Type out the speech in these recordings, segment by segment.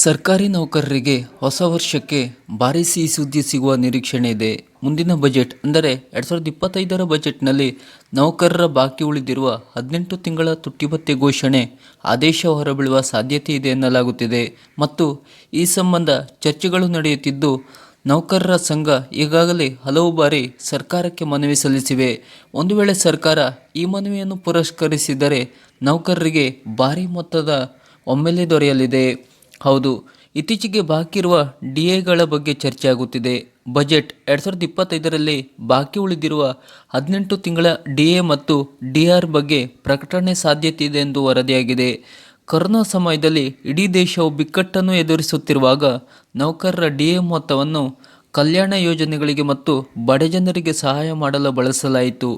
ಸರ್ಕಾರಿ ನೌಕರರಿಗೆ ಹೊಸ ವರ್ಷಕ್ಕೆ ಭಾರಿ ಸಿಹಿ ಸುದ್ದಿ ಸಿಗುವ ನಿರೀಕ್ಷಣೆ ಇದೆ. ಮುಂದಿನ ಬಜೆಟ್ ಅಂದರೆ ಎರಡು ಸಾವಿರದ ಇಪ್ಪತ್ತೈದರ ಬಜೆಟ್ನಲ್ಲಿ ನೌಕರರ ಬಾಕಿ ಉಳಿದಿರುವ ಹದಿನೆಂಟು ತಿಂಗಳ ತುಟ್ಟಿಭತ್ತೆ ಘೋಷಣೆ, ಆದೇಶ ಹೊರಬೀಳುವ ಸಾಧ್ಯತೆ ಇದೆ ಎನ್ನಲಾಗುತ್ತಿದೆ. ಮತ್ತು ಈ ಸಂಬಂಧ ಚರ್ಚೆಗಳು ನಡೆಯುತ್ತಿದ್ದು, ನೌಕರರ ಸಂಘ ಈಗಾಗಲೇ ಹಲವು ಬಾರಿ ಸರ್ಕಾರಕ್ಕೆ ಮನವಿ ಸಲ್ಲಿಸಿವೆ. ಒಂದು ವೇಳೆ ಸರ್ಕಾರ ಈ ಮನವಿಯನ್ನು ಪುರಸ್ಕರಿಸಿದರೆ ನೌಕರರಿಗೆ ಭಾರಿ ಮೊತ್ತದ ಒಮ್ಮೆಲೆ ದೊರೆಯಲಿದೆ. ಹೌದು, ಇತ್ತೀಚೆಗೆ ಬಾಕಿ ಇರುವ ಡಿ ಎಗಳ ಬಗ್ಗೆ ಚರ್ಚೆ ಆಗುತ್ತಿದೆ ಬಜೆಟ್ ಎರಡು ಸಾವಿರದ ಇಪ್ಪತ್ತೈದರಲ್ಲಿ ಬಾಕಿ ಉಳಿದಿರುವ ಹದಿನೆಂಟು ತಿಂಗಳ ಡಿ ಎ ಮತ್ತು ಡಿ ಆರ್ ಬಗ್ಗೆ ಪ್ರಕಟಣೆ ಸಾಧ್ಯತೆ ಇದೆ ಎಂದು ವರದಿಯಾಗಿದೆ. ಕೊರೋನಾ ಸಮಯದಲ್ಲಿ ಇಡೀ ದೇಶವು ಬಿಕ್ಕಟ್ಟನ್ನು ಎದುರಿಸುತ್ತಿರುವಾಗ ನೌಕರರ ಡಿ ಎ ಮೊತ್ತವನ್ನು ಕಲ್ಯಾಣ ಯೋಜನೆಗಳಿಗೆ ಮತ್ತು ಬಡಜನರಿಗೆ ಸಹಾಯ ಮಾಡಲು ಬಳಸಲಾಯಿತು.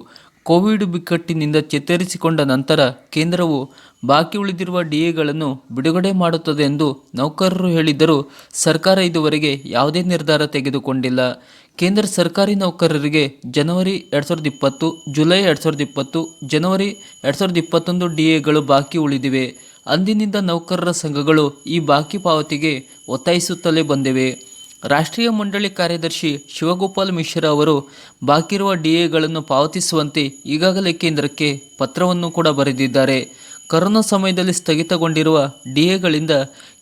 ಕೋವಿಡ್ ಬಿಕ್ಕಟ್ಟಿನಿಂದ ಚೇತರಿಸಿಕೊಂಡ ನಂತರ ಕೇಂದ್ರವು ಬಾಕಿ ಉಳಿದಿರುವ ಡಿಎಗಳನ್ನು ಬಿಡುಗಡೆ ಮಾಡುತ್ತದೆ ಎಂದು ನೌಕರರು ಹೇಳಿದ್ದರೂ ಸರ್ಕಾರ ಇದುವರೆಗೆ ಯಾವುದೇ ನಿರ್ಧಾರ ತೆಗೆದುಕೊಂಡಿಲ್ಲ. ಕೇಂದ್ರ ಸರ್ಕಾರಿ ನೌಕರರಿಗೆ ಜನವರಿ ಎರಡು ಸಾವಿರದ ಇಪ್ಪತ್ತು, ಜುಲೈ ಎರಡು ಸಾವಿರದ ಇಪ್ಪತ್ತು, ಜನವರಿ ಎರಡು ಸಾವಿರದ ಇಪ್ಪತ್ತೊಂದು ಡಿಎಗಳು ಬಾಕಿ ಉಳಿದಿವೆ. ಅಂದಿನಿಂದ ನೌಕರರ ಸಂಘಗಳು ಈ ಬಾಕಿ ಪಾವತಿಗೆ ಒತ್ತಾಯಿಸುತ್ತಲೇ ಬಂದಿವೆ. ರಾಷ್ಟ್ರೀಯ ಮಂಡಳಿ ಕಾರ್ಯದರ್ಶಿ ಶಿವಗೋಪಾಲ್ ಮಿಶ್ರಾ ಅವರು ಬಾಕಿರುವ ಡಿಎಗಳನ್ನು ಪಾವತಿಸುವಂತೆ ಈಗಾಗಲೇ ಕೇಂದ್ರಕ್ಕೆ ಪತ್ರವನ್ನು ಕೂಡ ಬರೆದಿದ್ದಾರೆ. ಕೊರೋನಾ ಸಮಯದಲ್ಲಿ ಸ್ಥಗಿತಗೊಂಡಿರುವ ಡಿಎಗಳಿಂದ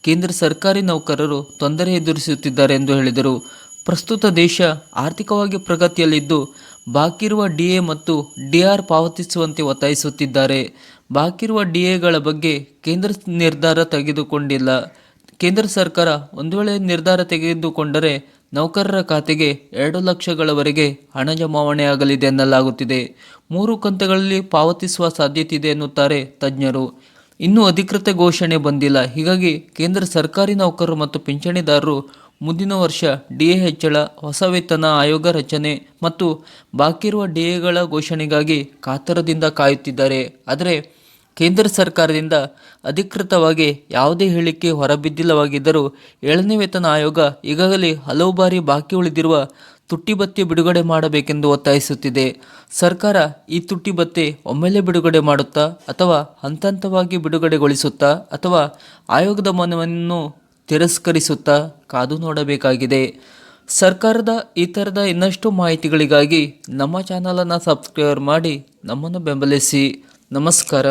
ಕೇಂದ್ರ ಸರ್ಕಾರಿ ನೌಕರರು ತೊಂದರೆ ಎದುರಿಸುತ್ತಿದ್ದಾರೆ ಎಂದು ಹೇಳಿದರು. ಪ್ರಸ್ತುತ ದೇಶ ಆರ್ಥಿಕವಾಗಿ ಪ್ರಗತಿಯಲ್ಲಿದ್ದು ಬಾಕಿರುವ ಡಿಎ ಮತ್ತು ಡಿಆರ್ ಪಾವತಿಸುವಂತೆ ಒತ್ತಾಯಿಸುತ್ತಿದ್ದಾರೆ. ಬಾಕಿರುವ ಡಿಎಗಳ ಬಗ್ಗೆ ಕೇಂದ್ರ ನಿರ್ಧಾರ ತೆಗೆದುಕೊಂಡಿಲ್ಲ. ಕೇಂದ್ರ ಸರ್ಕಾರ ಒಂದು ವೇಳೆ ನಿರ್ಧಾರ ತೆಗೆದುಕೊಂಡರೆ ನೌಕರರ ಖಾತೆಗೆ ಎರಡು ಲಕ್ಷಗಳವರೆಗೆ ಹಣ ಜಮಾವಣೆಯಾಗಲಿದೆ ಎನ್ನಲಾಗುತ್ತಿದೆ ಮೂರು ಕಂತುಗಳಲ್ಲಿ ಪಾವತಿಸುವ ಸಾಧ್ಯತೆ ಇದೆ ಎನ್ನುತ್ತಾರೆ ತಜ್ಞರು. ಇನ್ನೂ ಅಧಿಕೃತ ಘೋಷಣೆ ಬಂದಿಲ್ಲ. ಹೀಗಾಗಿ ಕೇಂದ್ರ ಸರ್ಕಾರಿ ನೌಕರರು ಮತ್ತು ಪಿಂಚಣಿದಾರರು ಮುಂದಿನ ವರ್ಷ ಡಿಎ ಹೆಚ್ಚಳ, ಹೊಸ ವೇತನ ಆಯೋಗ ರಚನೆ ಮತ್ತು ಬಾಕಿರುವ ಡಿಎಗಳ ಘೋಷಣೆಗಾಗಿ ಕಾತರದಿಂದ ಕಾಯುತ್ತಿದ್ದಾರೆ. ಆದರೆ ಕೇಂದ್ರ ಸರ್ಕಾರದಿಂದ ಅಧಿಕೃತವಾಗಿ ಯಾವುದೇ ಹೇಳಿಕೆ ಹೊರಬಿದ್ದಿಲ್ಲವಾಗಿದ್ದರೂ ಏಳನೇ ವೇತನ ಆಯೋಗ ಈಗಾಗಲೇ ಹಲವು ಬಾರಿ ಬಾಕಿ ಉಳಿದಿರುವ ತುಟ್ಟಿ ಭತ್ಯೆ ಬಿಡುಗಡೆ ಮಾಡಬೇಕೆಂದು ಒತ್ತಾಯಿಸುತ್ತಿದೆ. ಸರ್ಕಾರ ಈ ತುಟ್ಟಿ ಭತ್ಯೆ ಒಮ್ಮೆಲೆ ಬಿಡುಗಡೆ ಮಾಡುತ್ತಾ ಅಥವಾ ಹಂತ ಹಂತವಾಗಿ ಬಿಡುಗಡೆಗೊಳಿಸುತ್ತಾ ಅಥವಾ ಆಯೋಗದ ಮನವನ್ನು ತಿರಸ್ಕರಿಸುತ್ತಾ ಕಾದು ನೋಡಬೇಕಾಗಿದೆ. ಸರ್ಕಾರದ ಈ ಥರದ ಇನ್ನಷ್ಟು ಮಾಹಿತಿಗಳಿಗಾಗಿ ನಮ್ಮ ಚಾನಲನ್ನು ಸಬ್ಸ್ಕ್ರೈಬ್ ಮಾಡಿ ನಮ್ಮನ್ನು ಬೆಂಬಲಿಸಿ. ನಮಸ್ಕಾರ.